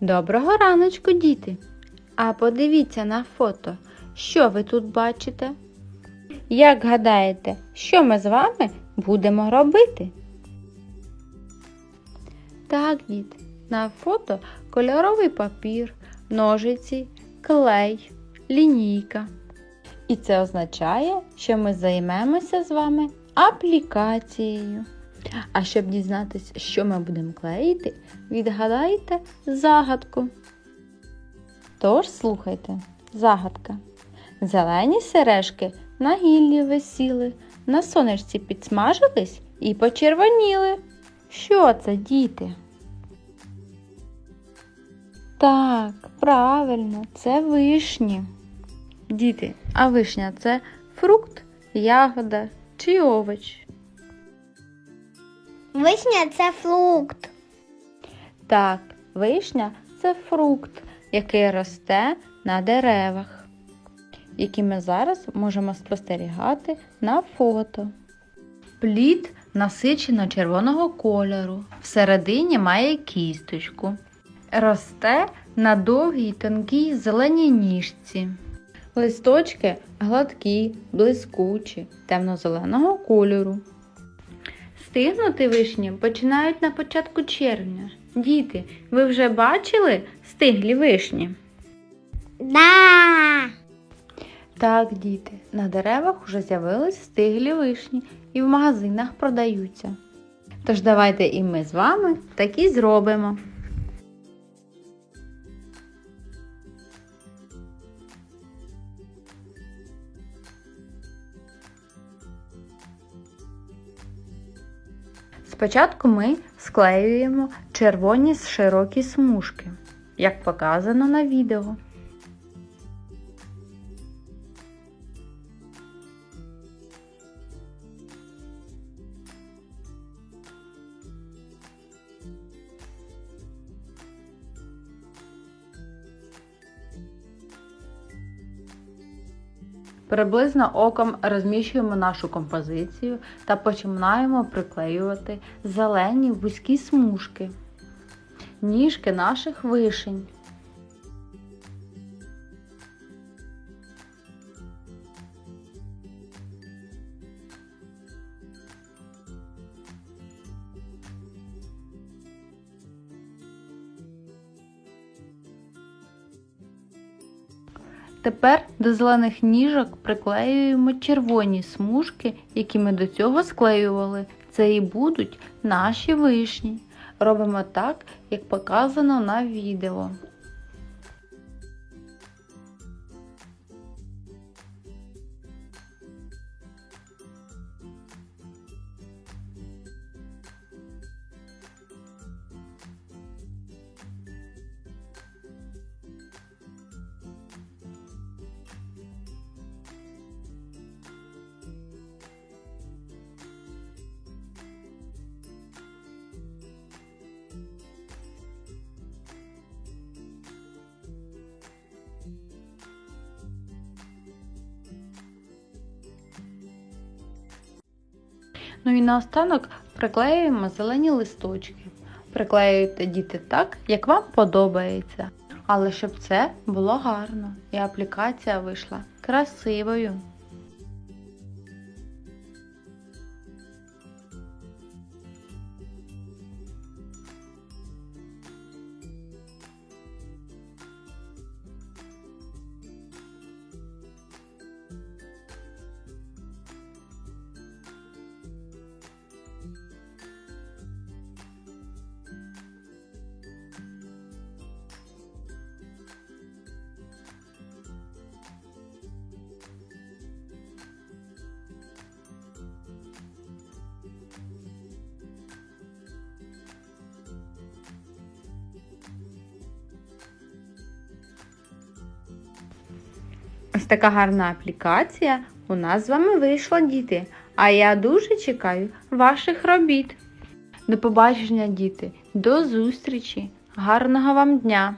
Доброго раночку, діти! А подивіться на фото, що ви тут бачите? Як гадаєте, що ми з вами будемо робити? Так, діти, на фото кольоровий папір, ножиці, клей, лінійка. І це означає, що ми займемося з вами аплікацією. А щоб дізнатися, що ми будемо клеїти, відгадайте загадку. Тож слухайте, загадка. Зелені сережки на гіллі висіли, на сонечці підсмажились і почервоніли. Що це, діти? Так, правильно, це вишні. Діти, а вишня це фрукт, ягода чи овоч? Вишня це фрукт. Так, вишня це фрукт, який росте на деревах, які ми зараз можемо спостерігати на фото. Плід насичено червоного кольору, всередині має кісточку. Росте на довгій тонкій зеленій ніжці. Листочки гладкі, блискучі, темно-зеленого кольору. Стигнути вишні починають на початку червня. Діти, ви вже бачили стиглі вишні? Да. Так, діти, на деревах вже з'явились стиглі вишні і в магазинах продаються. Тож давайте і ми з вами такі зробимо. Спочатку ми склеюємо червоні широкі смужки, як показано на відео. Приблизно оком розміщуємо нашу композицію та починаємо приклеювати зелені вузькі смужки, ніжки наших вишень. Тепер до зелених ніжок приклеюємо червоні смужки, які ми до цього склеювали. Це і будуть наші вишні. Робимо так, як показано на відео. Ну і наостанок приклеюємо зелені листочки. Приклеюйте діти так, як вам подобається. Але щоб це було гарно і аплікація вийшла красивою. Ось така гарна аплікація у нас з вами вийшла, діти. А я дуже чекаю ваших робіт. До побачення, діти, до зустрічі! Гарного вам дня!